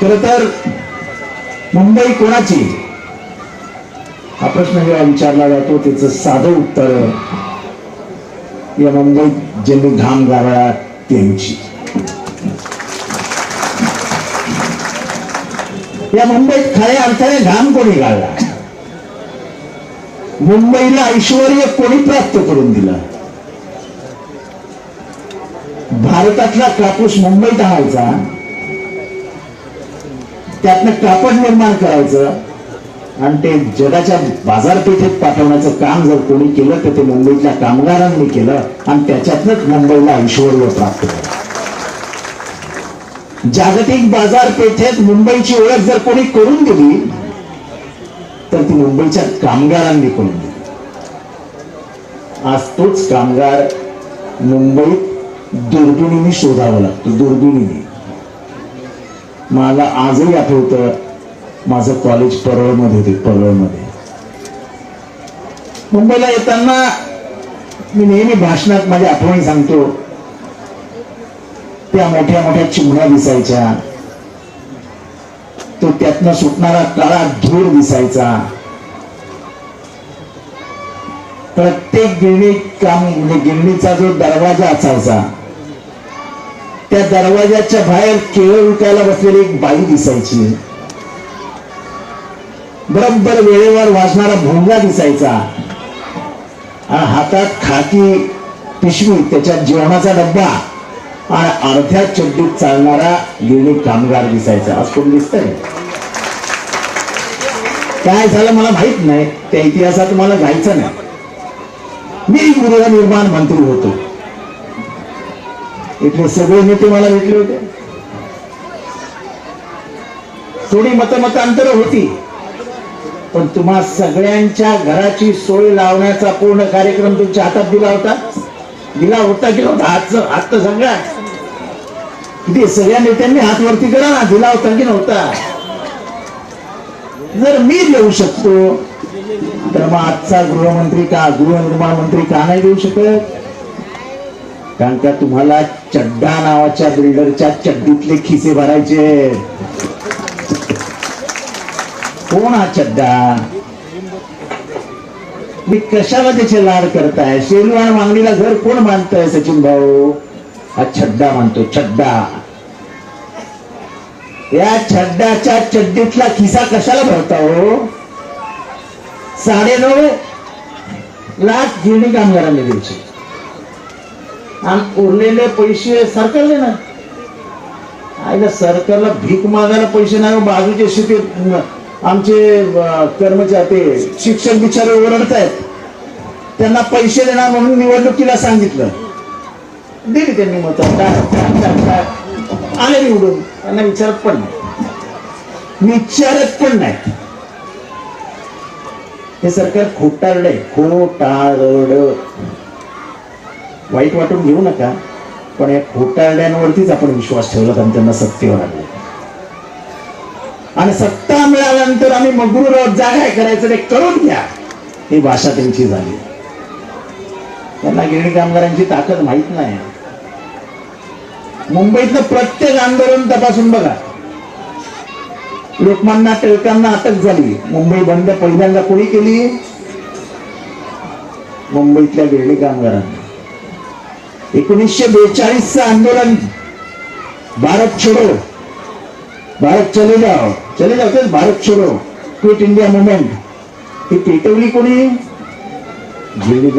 खर तर मुंबई कोणाची? हा प्रश्न जेव्हा विचारला जातो त्याचं साधं उत्तर या मुंबईत ज्यांनी घाम गाळला त्यांची. या मुंबईत खऱ्या अर्थाने घाम कोणी गाळला? मुंबईला ऐश्वर कोणी प्राप्त करून दिलं? भारतातला कापूस मुंबईत आणायचा त्यातनं कापड निर्माण करायचं आणि ते जगाच्या बाजारपेठेत पाठवण्याचं काम जर कोणी केलं तर ते मुंबईतल्या कामगारांनी केलं आणि त्याच्यातनंच मुंबईला ऐश्वर प्राप्त झालं. जागतिक बाजारपेठेत मुंबईची ओळख जर कोणी करून दिली तर ती मुंबईच्या कामगारांनी करून दिली. आज तोच कामगार मुंबईत दुर्बिणीने शोधावा लागतो दुर्बिणीने. मला आजही आठवतं माझं कॉलेज परळमध्ये होते परळमध्ये. मुंबईला येताना मी नेहमी भाषणात माझ्या आठवणी सांगतो. त्या मोठ्या मोठ्या चिमण्या दिसायच्या. तो त्यातनं सुटणारा काळा धूर दिसायचा. प्रत्येक गिरणी काम म्हणजे गिरणीचा जो दरवाजा असायचा त्या दरवाजाच्या बाहेर केळ विकायला बसलेली एक बाई दिसायची. बरोबर वेळेवर वाजणारा भोंगा दिसायचा. आणि हातात खाकी पिशवी त्याच्यात जेवणाचा डब्बा आणि अर्ध्या चड्डीत चालणारा गिरणी कामगार दिसायचा. आज कोण दिसतंय? काय झालं मला माहीत नाही. त्या इतिहासात मला जायचं नाही. मी गृहनिर्माण मंत्री होतो. इथले सगळे नेते मला भेटले होते. थोडी मत अंतर होती. पण तुम्हा सगळ्यांच्या घराची सोय लावण्याचा पूर्ण कार्यक्रम तुमच्या हातात दिला होता. दिला होता की नव्हता हात हात तर सांगा. किती सगळ्या नेत्यांनी हात वरती करा ना. दिला होता की नव्हता? जर मी देऊ शकतो तर मग आजचा गृहमंत्री का गृहनिर्माण मंत्री का नाही देऊ शकत? कारण का तुम्हाला चड्डा नावाच्या बिल्डरच्या चड्डीतले खिसे भरायचे कोण हा चड्डा? मी कशाला त्याचे लाड करताय? शेलवाण मागणीला घर कोण मानताय सचिन भाऊ? हा छड्डा मानतो छड्डा या छड्डाच्या चड्डीतला खिसा कशाला भरता हो? साडे नऊ लाख गिरणी कामगारांनी द्यायचे. आणि उरलेले पैसे सरकारले ना. आईला सरकारला भीक मागायला पैसे नाही बाजूचे शेती आमचे कर्मचारी ते शिक्षक बिचारे ओरडत आहेत त्यांना पैसे देणार म्हणून निवडणुकीला सांगितलं. दिली त्यांनी मत. काय आले निवडून. त्यांना विचारत पण नाही. विचारत पण नाही हे सरकार खोटारड आहे खोटारड. वाईट वाटून घेऊ नका पण या खोटारड्यांवरतीच आपण विश्वास ठेवला कारण त्यांना सत्य आणले आणि सत्ता मिळाल्यानंतर आम्ही मगरूर रोज जा करायचं ते करून घ्या. ही भाषा त्यांची झाली. त्यांना गिरणी कामगारांची ताकद माहीत नाही. मुंबईतलं प्रत्येक आंदोलन तपासून बघा. लोकमान्य टिळकांना अटक झाली. मुंबई बंद पहिल्यांदा कोणी केली? मुंबईतल्या गिरणी कामगारांना. एकोणीसशे बेचाळीसचं आंदोलन. भारत छोडो. भारत चले जाओ. चले जाओ तेच भारत छोडो. Quit India movement. ही पेटवली कोणी? गिरणी